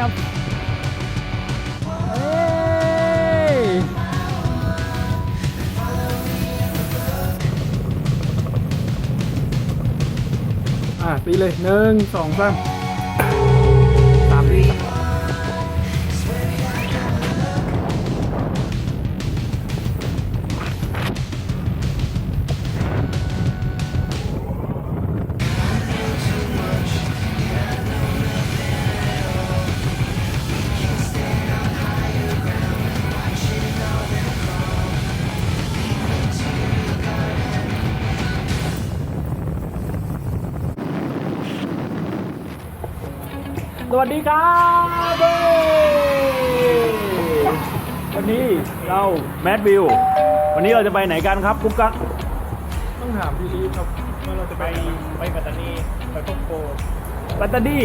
ยบเอ้ยอะตีเลยหนึ่งสองสาม สวัสดีครับเว้ยวันนี้เราแมดวิว วันนี้เราจะไปไหนกันครับกุ๊กกั๊กต้องถามพี่ลีครับว่าเราจะไปไปปัตตานีไปพบโกปัตตานี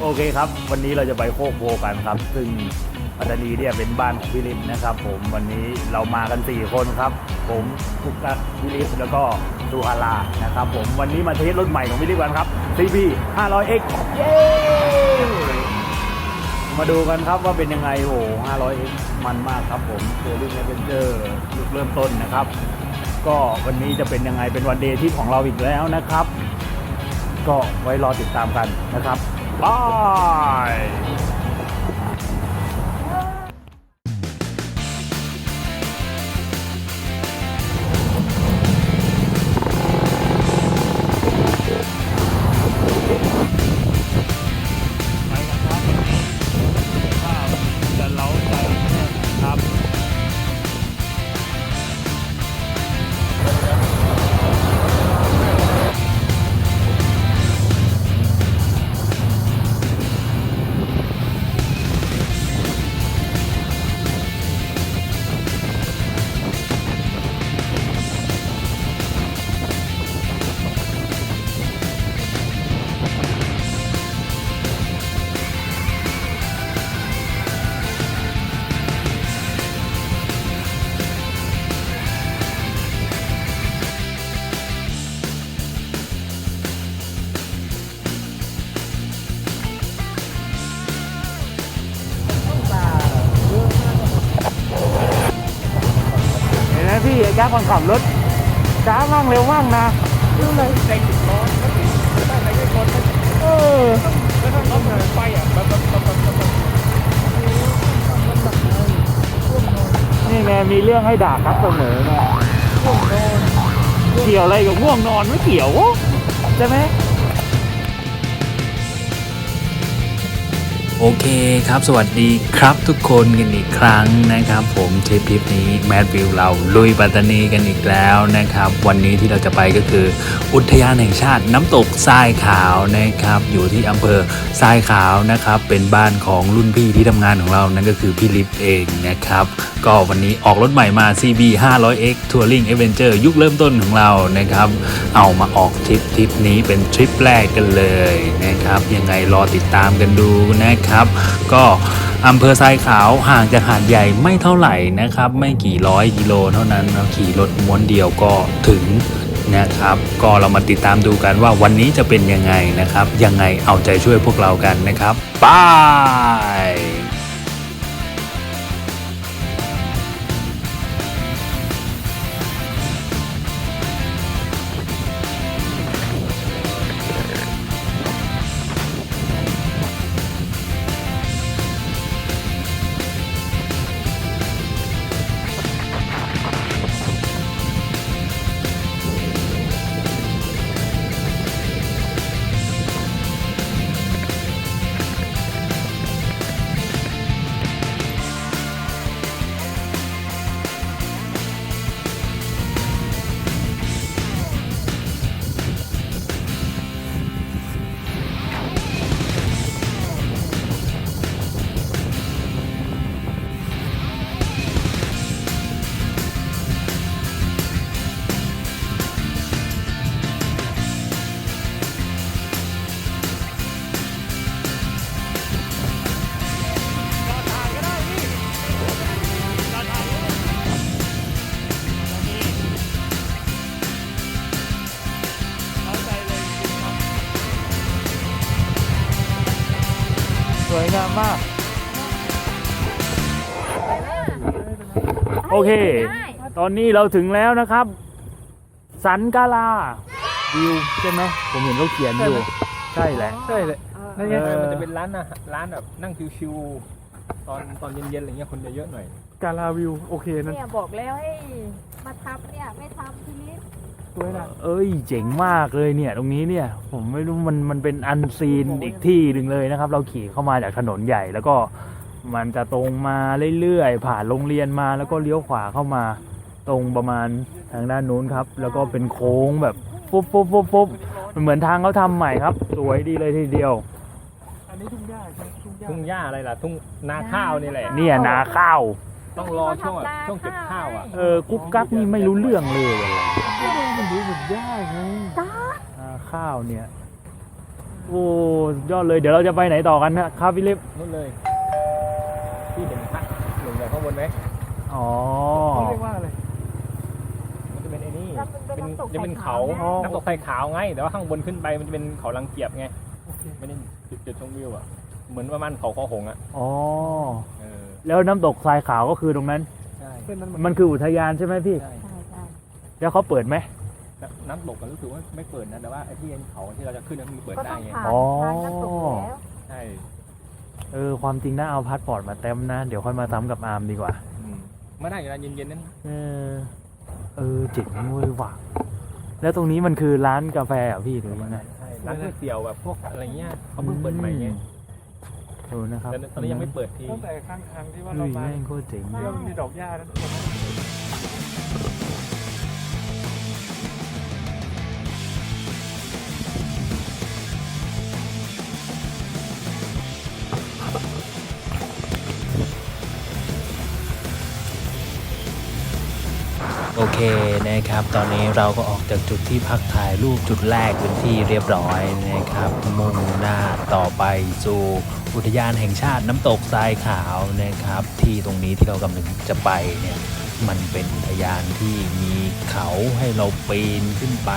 โอเคครับ วันนี้เราจะไปโคกโพกันครับ ซึ่งปัตตานีเนี่ยเป็นบ้านของพี่ลิมนะครับ ผมวันนี้เรามากัน 4 คนครับ ผมกุ๊กกั๊กพี่ลิมแล้วก็ ดูฮารานะครับผมวันนี้มาเทสรถใหม่ของพี่ลิมกันครับ CB 500X เย้มาดูกันครับว่าเป็นยังไงโอ้ 500X มันมากครับผมตัวรุ่น a อ v e n เ e อร์ยุคเริ่มต้นนะครับ ก็วันนี้จะเป็นยังไงเป็นวันเดย์ที่ของเราอีกแล้วนะครับ ก็ไว้รอติดตามกันนะครับบาย ขับรถช้ามางเร็วมางนะดูเลยใจติดร้อนก็ติดได้ไหนได้คนเออแล้วถ้าต้องไฟอะแบบแบบแบบแบบแบบนี่ไงมีเรื่องให้ด่าครับเสมอไงเกี่ยวอะไรกับง่วงนอนไม่เกี่ยวใช่ไหม โอเคครับสวัสดีครับทุกคนกันอีกครั้งนะครับ ผมทริปทริปนี้แมดวิวเราลุยปัตตานีกันอีกแล้วนะครับ วันนี้ที่เราจะไปก็คือ อุทยานแห่งชาติน้ำตกทรายขาวนะครับ อยู่ที่อำเภอทรายขาวนะครับ เป็นบ้านของรุ่นพี่ที่ทำงานของเรานั่นก็คือพี่ลิฟเองนะครับ ก็วันนี้ออกรถใหม่มา CB 500X Touring Adventure ยุคเริ่มต้นของเรานะครับ เอามาออกทริปทริปนี้เป็นทริปแรกกันเลยนะครับยังไงรอติดตามกันดูนะครับก็อำเภอทรายขาวห่างจากหาดใหญ่ไม่เท่าไหร่นะครับ ไม่กี่ร้อยกิโลเท่านั้นเราขี่รถม้วนเดียวก็ถึงนะครับ ก็เรามาติดตามดูกันว่าวันนี้จะเป็นยังไงนะครับ ยังไงเอาใจช่วยพวกเรากันนะครับบาย งามมาก โอเค ตอนนี้เราถึงแล้วนะครับ สันกาลาวิวใช่ไหมผมเห็นเขาเขียนอยู่ ใช่แหละ ใช่เลยนั่นไงเออมันจะเป็นร้านอาหารร้านแบบนั่งชิวๆตอนตอนเย็นๆอะไรเงี้ยคนจะเยอะหน่อย กาลาวิว โอเคนั่นเนี่ยบอกแล้วให้มาทำเนี่ยไม่ทำพี่ลิศ สวยนะเอ้ยเจ๋งมากเลยเนี่ย ตรงนี้เนี่ย ผมไม่รู้มันมันเป็นอันซีนอีกที่หนึ่งเลยนะครับ เราขี่เข้ามาจากถนนใหญ่ แล้วก็มันจะตรงมาเรื่อยๆผ่านโรงเรียนมา แล้วก็เลี้ยวขวาเข้ามา ตรงประมาณทางด้านนู้นครับ แล้วก็เป็นโค้งแบบปุ๊บปุ๊บปุ๊บปุ๊บมันเหมือนทางเขาทำใหม่ครับ สวยดีเลยทีเดียว อันนี้ทุ่งหญ้าใช่ไหมทุ่งหญ้าทุ่งหญ้าอะไรล่ะทุ่งนาข้าวนี่แหละเนี่ยนาข้าว ต้องรอช่วงแบบช่วงเก็บข้าวอะเออกุ๊กกักนี่ไม่รู้เรื่องเลยอะไรก็ดูมันดูเหมือนหญ้าไงนาข้าวเนี่ย โอ้สุดยอดเลยเดี๋ยวเราจะไปไหนต่อกันนะครับพี่ลิฟนู่นเลยที่เห็นพระหนึ่งอย่างข้างบนไหมอ๋อ เขาเรียกว่าอะไร มันจะเป็นไอ้นี่แล้วมันเป็นเป็นน้ำตกจะเป็นเขาไข่ขาวนะ น้ำตกไฟขาวไง แต่ว่าข้างบนขึ้นไปมันจะเป็นเขาลังเกียบไงโอเคไม่ได้จุดจุดชมวิวอะเหมือนประมาณเขาคอหงอะอ๋อ เออ แล้วน้ำตกทรายขาวก็คือตรงนั้น ใช่เส้นนั้นมันคืออุทยานใช่ไหมพี่ ใช่ใช่ใช่แล้วเขาเปิดไหมน้ำน้ำตกกันรู้สึกว่าไม่เปิดนะ แต่ว่าไอ้ที่เป็นเขาที่เราจะขึ้นนั้นมันเปิดก็ได้ต้องไง ผ่านอ๋อทางน้ำตกอยู่แล้วใช่เออความจริงน่าเอาพาสปอร์ตมาเต็มนะ เดี๋ยวค่อยมาซ้ำกับอาร์มดีกว่า อืมไม่ได้เวลาเย็นๆนั้น เออ เออเจ๋งเว้ยว่ะแล้วตรงนี้มันคือร้านกาแฟเหรอะพี่หรือยังไงใช่ร้านก๋วยเตี๋ยวแบบพวกอะไรเงี้ยเขาเพิ่งเปิดใหม่ไงเอ อนะครับแต่ตอนนี้ยังไม่เปิดทีตั้งแต่ข้างทางที่ว่าเฮ้เรายมาแม่งโคตรเจ๋งที่ว่ามันมีดอกหญ้านั้น โอเคนะครับ ตอนนี้เราก็ออกจากจุดที่พักถ่ายรูปจุดแรกเป็นที่เรียบร้อยนะครับมุ่งหน้าต่อไปสู่อุทยานแห่งชาติน้ำตกทรายขาวนะครับ ที่ตรงนี้ที่เรากำลังจะไปเนี่ยมันเป็นอุทยานที่มีเขาให้เราปีนขึ้นไป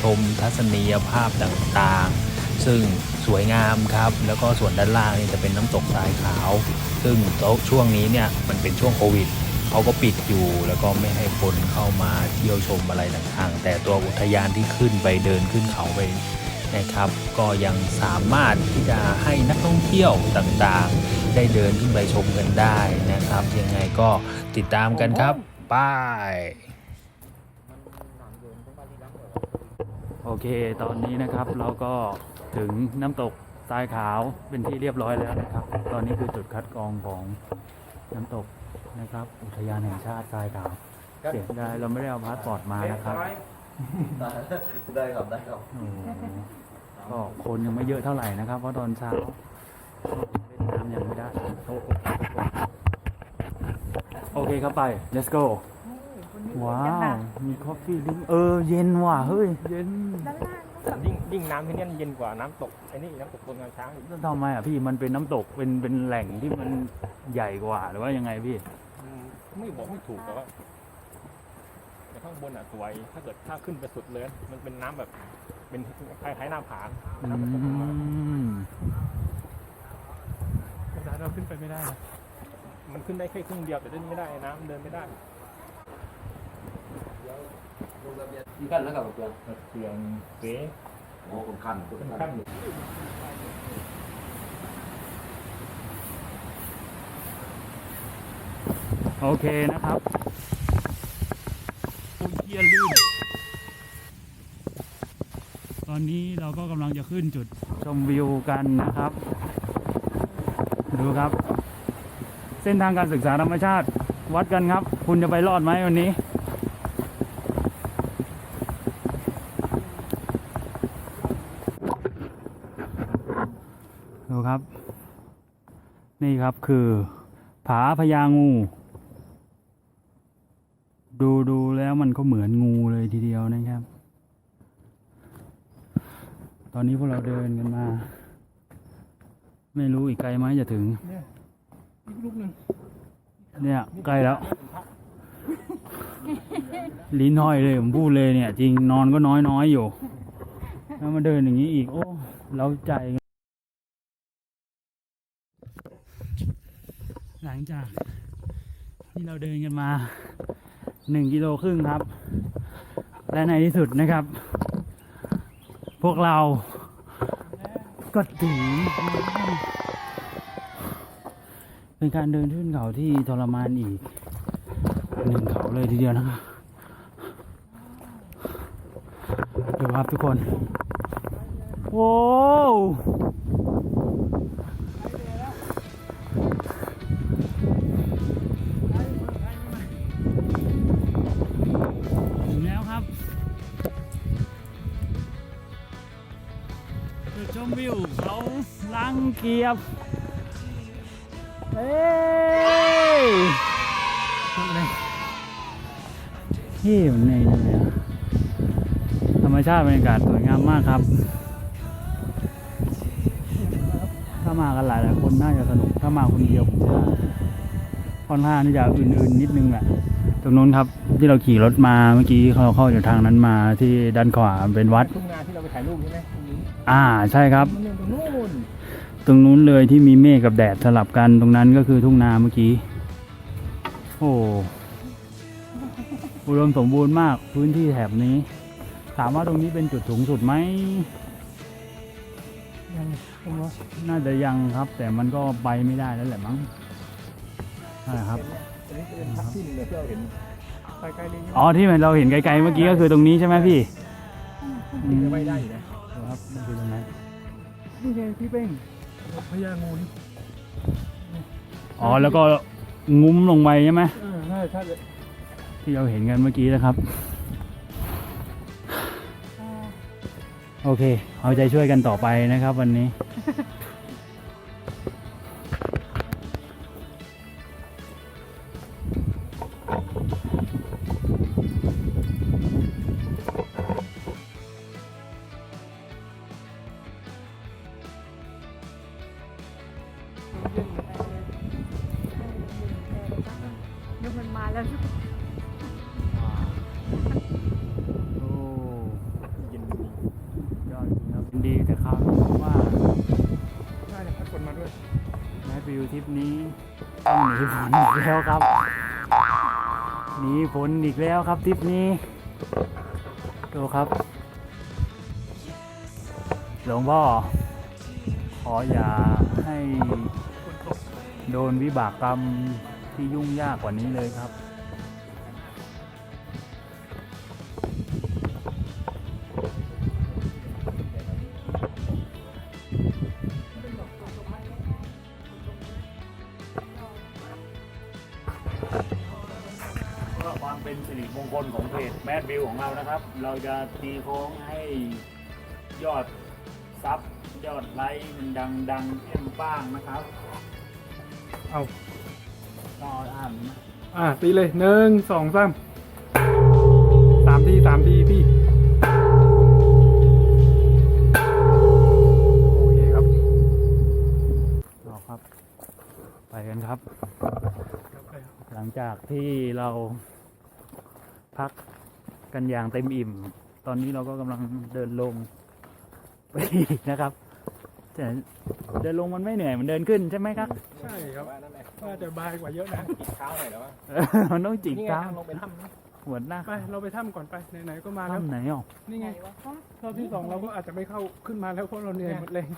ชมทัศนียภาพต่างๆ ซึ่งสวยงามครับ แล้วก็ส่วนด้านล่างนี่จะเป็นน้ำตกทรายขาว ซึ่งช่วงนี้เนี่ยมันเป็นช่วงโควิด เขาก็ปิดอยู่แล้วก็ไม่ให้คนเข้ามาเที่ยวชมอะไรต่างๆ แต่ตัวอุทยานที่ขึ้นไปเดินขึ้นเขาไปนะครับ ก็ยังสามารถที่จะให้นักท่องเที่ยวต่างๆ ได้เดินขึ้นไปชมกันได้นะครับ ยังไงก็ติดตามกันครับป้ายโอเค ตอนนี้นะครับเราก็ถึงน้ำตกทรายขาวเป็นที่เรียบร้อยแล้วนะครับ ตอนนี้คือจุดคัดกรองของน้ำตก นะครับ อุทยานแห่งชาติทรายขาวเสียดายเราไม่ได้เอาพาสปอร์ตมานะครับ ได้ครับได้ครับโอ้โหก็คนยังไม่เยอะเท่าไหร่นะครับ เพราะตอนเช้าเล่นน้ำยังไม่ได้โอ้โหโอเคครับไป let's go ว้าว มีคอฟฟี่ลิงเออ เย็นว่ะ เฮ้ย เย็นด้านล่างก็แบบยิ่งยิ่งน้ำที่นี่เย็นกว่าน้ำตกไอ้นี่น้ำตกบนงานช้างอีกทำไมอะพี่ มันเป็นน้ำตก เป็น เป็นแหล่งที่มันใหญ่กว่า หรือว่ายังไงพี่อืม ไม่บอกไม่ถูกแต่ว่าแต่ข้างบนอะสวย ถ้าเกิดถ้าขึ้นไปสุดเลย มันเป็นน้ำแบบเป็นคล้ายๆหน้าผาอืน้ำมันตกลงมามภาษาเราขึ้นไปไม่ได้นะมันขึ้นได้แค่ครึ่งเดียวแต่เดินไม่ได้น้ำเดินไม่ได้มีขั้นแล้วกับเพื่อนเปลืองเก๋โอ้คนขั้นคนขึ้น ขั้ ขั้ น นอยู่ โอเคนะครับโอ้เยี่ยลื่นตอนนี้เราก็กำลังจะขึ้นจุดชมวิวกันนะครับ ดูครับ เส้นทางการศึกษาธรรมชาติ วัดกันครับ คุณจะไปรอดไหมวันนี้ดูครับ นี่ครับคือผาพญางู ดูดูแล้วมันก็เหมือนงูเลยทีเดียวนะครับ ตอนนี้พวกเราเดินกันมา ไม่รู้อีกไกลไหมจะถึงอีกลูกหนึ่งเนี่ยใกล้แล้ว ลิ้นห้อยเลยผมพูดเลยเนี่ย จริงนอนก็น้อยน้อยๆอยู่ แล้วมาเดินอย่างนี้อีก โอ้ เราใจงจากที่เราเดินกันมา หนึ่งกิโลครึ่งครับ และในที่สุดนะครับ พวกเราก็ถึงเป็นการเดินขึ้นเขาที่ทรมานอีกหนึ่งเขาเลยทีเดียวนะครับดูครับทุกคน โว้ เกียบเฮ้ยทำอะไรที่มันในนั่นเลยอะธรรมชาติบรรยากาศสวยงามมากครับ ถ้ามากันหลายหลายๆคนน่าจะสนุก ถ้ามาคนเดียวผมว่าค่อนข้างที่จะอื่นๆนิดนึงแหละตรงนู้นครับที่เราขี่รถมาเมื่อกี้เราเข้าจากทางนั้นมาที่ด้านขวาเป็นวัดทุ่งนาที่เราไปถ่ายรูปใช่ไหมตรงนี้อ่าใช่ครับมันตรงนู้น ตรงนู้นเลยที่มีเมฆกับแดดสลับกันตรงนั้นก็คือทุ่งนาเมื่อกี้ โอ้อุดมสมบูรณ์มากพื้นที่แถบนี้ ถามว่าตรงนี้เป็นจุดสูงสุดไหมยังผมว่าน่าจะยังครับ แต่มันก็ไปไม่ได้แล้วแหละมั้งใช่ครับอันนี้เป็นพักที่หนึ่งเลยที่เราเห็นไปไกลเลยอ๋อที่เราเห็นไกลๆเมื่อกี้ก็คือตรงนี้ใช่ไหมพี่อืมจะไม่ได้อยู่นะครับมันคือตรงนั้นนี่ไงพี่เป้ง พญางูนี่อ๋อแล้วก็งุ้มลงไปใช่ไหมเออใช่ใช่เลยที่เราเห็นกันเมื่อกี้นะครับ โอเค เอาใจช่วยกันต่อไปนะครับวันนี้ มาด้วยแมทวิวทริปนี้ต้องหนีฝนอีกแล้วครับ หนีฝนอีกแล้วครับทริปนี้ดูครับ หลวงพ่อ ขออย่าให้โดนวิบากกรรมที่ยุ่งยากกว่านี้เลยครับ ของเรานะครับ เราจะตีโค้งให้ยอดซับยอดไลค์มันดังดังเอ็มป้างนะครับเอาต่ออ่านนะอะตีเลยหนึ่งสองสามสามทีสามทีพี่โอเคครับต่อครับ ไปกันครับครับไปครับ หลังจากที่เราพัก กันอย่างเต็มอิ่ม ตอนนี้เราก็กำลังเดินลงไปอีกนะครับแต่เดินลงมันไม่เหนื่อยมันเดินขึ้นใช่ไหมครับ ใช่ครับว่านั่นแหละว่าจะบายกว่าเยอะนะกินเช้าหน่อยแล้วว่ามันต้องจิกนี่ไงเท้าทางลงไปถ้ำนะหัวหน้าไปเราไปถ้ำก่อนไปไหนๆก็มาแล้วถ้ำไหนอะนี่ไงรอบที่สองเราก็อาจจะไม่เข้าขึ้นมาแล้วเพราะเราเหนื่อยหมดแรง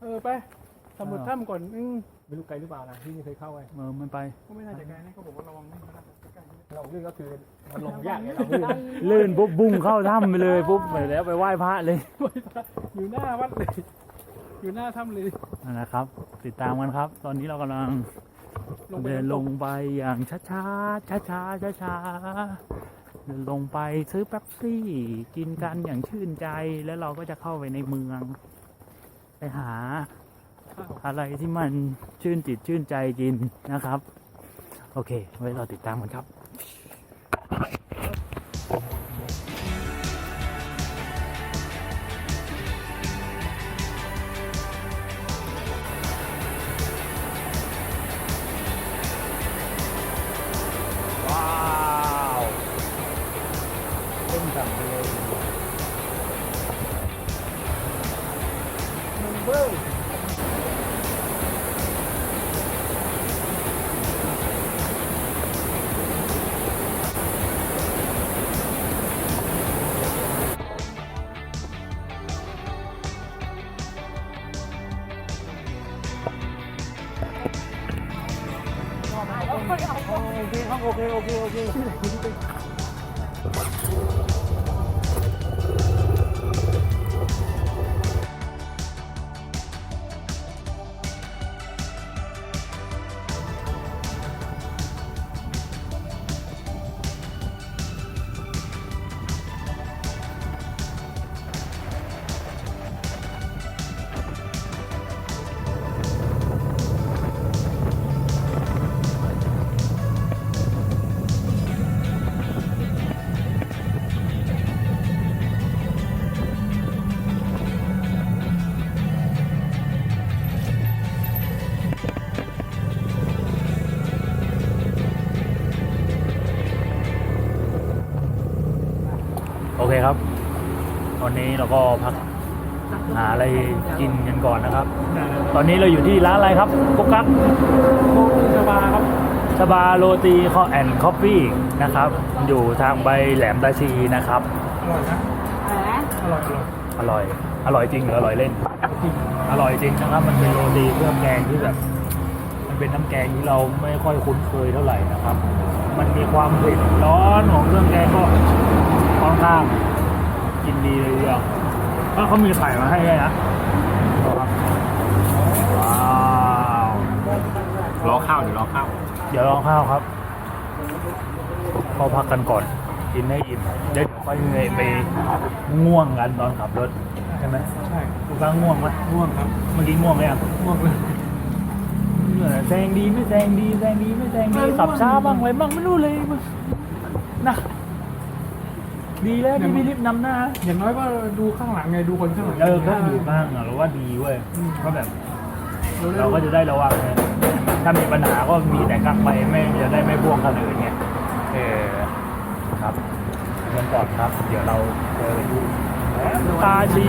เออไปสำรวจถ้ำก่อนอืมไม่รู้ไกลหรือเปล่านะที่ไม่เคยเข้าไปเออมันไป ก็ไม่น่าจะไกลนะเขาบอกว่าระวังไม่น่าจะใกล้ๆ เราลื่นก็คือมันลงยากไงเราลื่นลื่นปุ๊บบุ้งเข้าถ้ำไปเลยปุ๊บไปแล้วไปไหว้พระเลย อยู่หน้าวัดเลย อยู่หน้าถ้ำเลยนั่นนะครับ ติดตามกันครับ ตอนนี้เรากำลังลงไปเดินน้ำตลกงไปอย่างช้าช้าช้าช้าช้าช้าๆเดินลงไปซื้อแป๊บซี่ กินกันอย่างชื่นใจแล้วเราก็จะเข้าไปในเมือง ไปหา อะไรที่มันชื่นจิตชื่นใจกินนะครับ โอเค ไว้เราติดตามกันครับ Bye. ครับ คครับ ตอนนี้เราก็พักหาอะไรกินกันก่อนนะครับ ตอนนี้เราอยู่ที่ร้านอะไรครับกุ๊กกั๊กโคชบาครับชบาโรตีคอแอนด์คอฟฟี่นะครับ อยู่ทางใบแหลมตาชีนะครับ อร่อยนะแหมอร่อยอร่อยอร่อย อร่อยจริงหรืออร่อยเล่น อร่อยจริงนะครับ มันเป็นโรตีเครื่องแกงที่แบบ มันเป็นน้ำแกงที่เราไม่ค่อยคุ้นเคยเท่าไหร่นะครับ มันมีความเผ็ดร้อนของเครื่องแกงก็ค่อนข้าง กินดีเลยทีเดียวแล้วเขามีไข่มาให้ด้วยนะว้าวรอข้าวเดี๋ยวรอข้าวเดี๋ยวลองข้าวครับพอพักกันก่อนกินให้อิ่มเดี๋ยวค่อยเหนื่อยไปง่วงกันตอนขับรถใช่ไหมใช่กูกลางง่วงไหมง่วงครับเมื่อกี้ง่วงไหมอะง่วงเลยเหนื่อยแซงดีไม่แซงดีแซงดีไม่แซงดีขับช้าบ้างอะไรบ้างไม่รู้เลยมึงนะ ดีแล้วที่พี่ลิฟต์นำหน้า อย่างน้อยก็ดูข้างหลังไงดูคนข้างหลังเออก็อยู่บ้างอะเราว่าดีเว้ยก็แบบเราเราก็จะได้ระวังไงถ้ามีปัญหาก็มีแต่กลักไปไม่จะได้ไม่พ่วงคนอื่นไงเออครับเงินก่อนครับ เดี๋ยวเราเจอกันที่ตาชี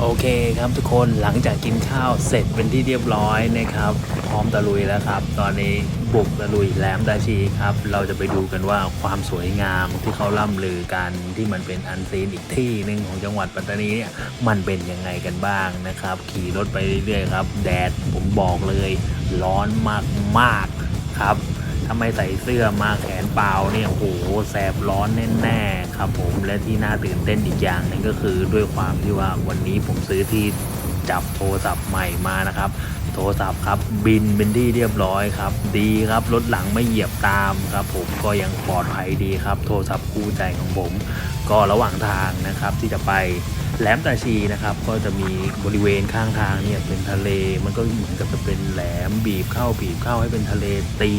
โอเคครับทุกคนหลังจากกินข้าวเสร็จเป็นที่เรียบร้อยนะครับ พร้อมตะลุยแล้วครับ ตอนนี้บุกตะลุยแหลมตาชีครับ เราจะไปดูกันว่าความสวยงามที่เขาล่ำลือกันที่มันเป็นอันซีนอีกที่หนึ่งของจังหวัดปัตตานีเนี่ยมันเป็นยังไงกันบ้างนะครับ ขี่รถไปเรื่อยๆครับ แดดผมบอกเลย ร้อนมากๆครับ ถ้าไม่ใส่เสื้อมาแขนเปล่าเนี่ยโอ้โหแสบร้อนแน่ๆครับผมและที่น่าตื่นเต้นอีกอย่างนึงก็คือด้วยความที่ว่าวันนี้ผมซื้อที่จับโทรศัพท์ใหม่มานะครับ โทรศัพท์ครับบินเป็นที่เรียบร้อยครับ ดีครับรถหลังไม่เหยียบตามครับ ผมก็ยังปลอดภัยดีครับ โทรศัพท์คู่ใจของผม ก็ระหว่างทางนะครับที่จะไป แหลมตาชีนะครับ ก็จะมีบริเวณข้างทางเนี่ยเป็นทะเล มันก็เหมือนกับจะเป็นแหลมบีบเข้าบีบเข้าให้เป็นทะเลตี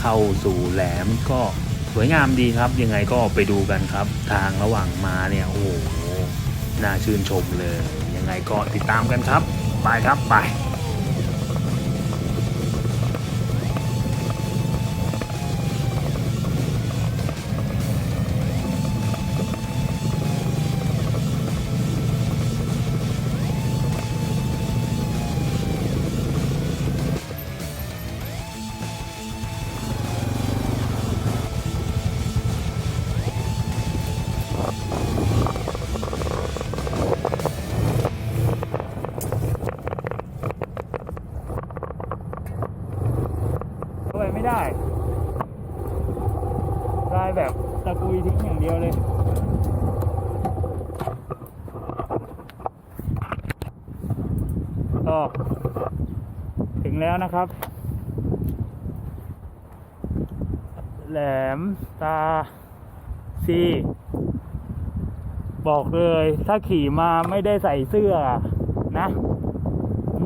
เข้าสู่แหลมก็สวยงามดีครับ ยังไงก็ไปดูกันครับ ทางระหว่างมาเนี่ยโอ้โหน่าชื่นชมเลย ยังไงก็ติดตามกันครับ ไปครับไป ไม่ได้ได้แบบตะกุยทิ้งอย่างเดียวเลยก็ถึงแล้วนะครับ แหลมตาซีบอกเลย ถ้าขี่มาไม่ได้ใส่เสื้อนะ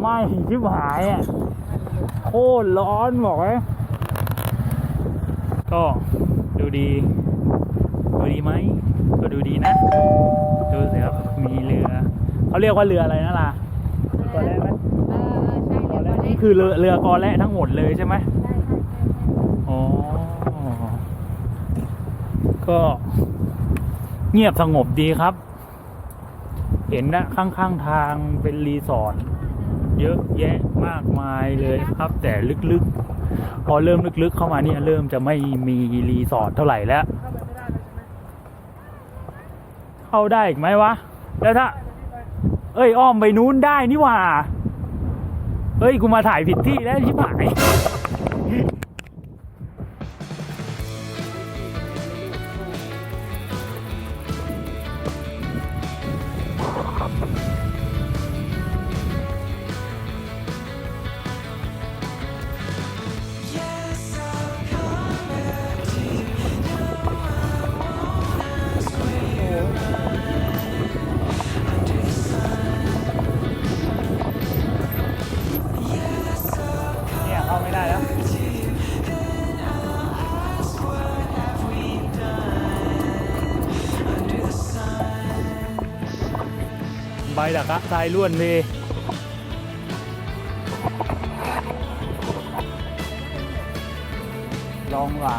ไม่ชิบหายอะ โคตรร้อนบอกเลย ก็ดูดีดูดีไหมก็ดูดีนะดูสิครับมีเรือเขาเรียกว่าเรืออะไรนะล่ะกอแรไหมเออใช่กอเดี๋ยวแรก่อนนี่คือเรือเรือกอแรทั้งหมดเลยใช่ไหมใช่ใช่ใช่อ๋อก็เงียบสงบดีครับ เห็นนะข้างๆทางเป็นรีสอร์ทเยอะแยะมากมายเลยครับ แต่ลึกๆ พอเริ่มลึกๆเข้ามาเนี่ยเริ่มจะไม่มีรีสอร์ทเท่าไหร่แล้ว เข้าได้ไหมเข้าได้อีกไหมวะ แล้วถ้า เอ้ยอ้อมไปนู้นได้นี่หว่าเฮ้ยกูมาถ่ายผิดที่แล้วชิบหาย ใบดักอะทรายล้วนดีลองว่า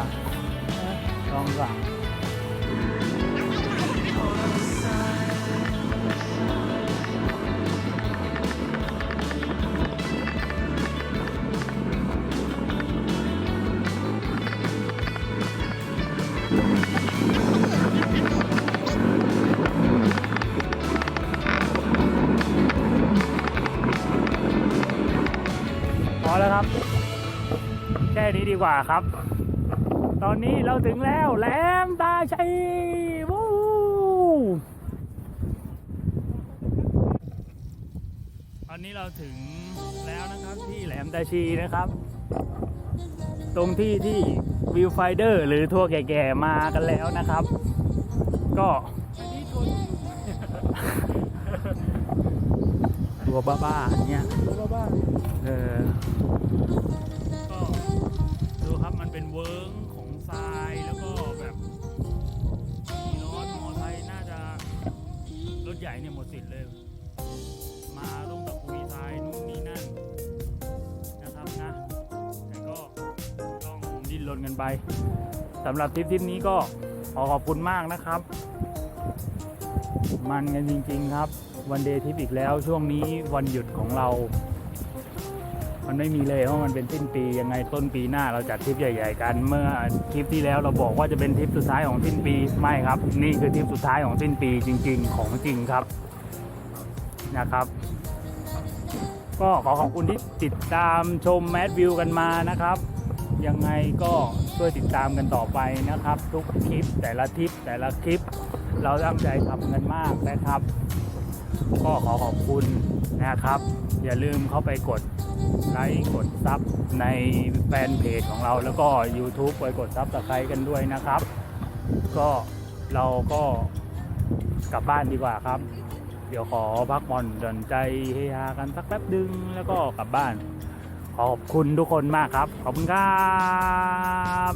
นี้ดีกว่าครับ ตอนนี้เราถึงแล้วแหลมตาชัยวู้ตอนนี้เราถึงแล้วนะครับที่แหลมตาชีนะครับ ตรงที่ที่วิวไฟเดอร์ หรือทัวร์แก่ๆมากันแล้วนะครับ ก็ทัวร์บ้าๆเนี่ยบ้าบ้าเออก็ดูครับมัน เวิร์กของทรายแล้วก็แบบขี่รถมอไซค์น่าจะรถใหญ่เนี่ยหมดสิทธิ์เลย มาต้องตะกุยทรายนู่นนี่นั่นนะครับนะแต่ก็ต้องดิ้นรนกันไปสำหรับทริปทริปนี้ก็ขอขอบคุณมากนะครับ มันกันจริงๆครับ วันเดย์ทริปอีกแล้วช่วงนี้วันหยุดของเรา มันไม่มีเลยเพราะมันเป็นสิ้นปียังไงต้นปีหน้าเราจัดทริปใหญ่ ๆ กันเมื่อทริปที่แล้วเราบอกว่าจะเป็นทริปสุดท้ายของสิ้นปีไม่ครับ นี่คือทริปสุดท้ายของสิ้นปีจริง ๆ ของจริงครับนะครับ ก็ขอขอบคุณที่ติดตามชมแมดวิวกันมานะครับ ยังไงก็ช่วยติดตามกันต่อไปนะครับ ทุกคลิปแต่ละทริปแต่ละคลิป เราตั้งใจทำกันมากนะครับ ก็ขอขอบคุณนะครับ อย่าลืมเข้าไปกด ไลค์กดซับในแฟนเพจของเราแล้วก็ YouTube ไปกดซับสไครต์กันด้วยนะครับ ก็เราก็กลับบ้านดีกว่าครับ เดี๋ยวขอพักผ่อนหย่อนใจเฮฮากันสักแป๊บดึงแล้วก็กลับบ้าน ขอบคุณทุกคนมากครับ ขอบคุณครับ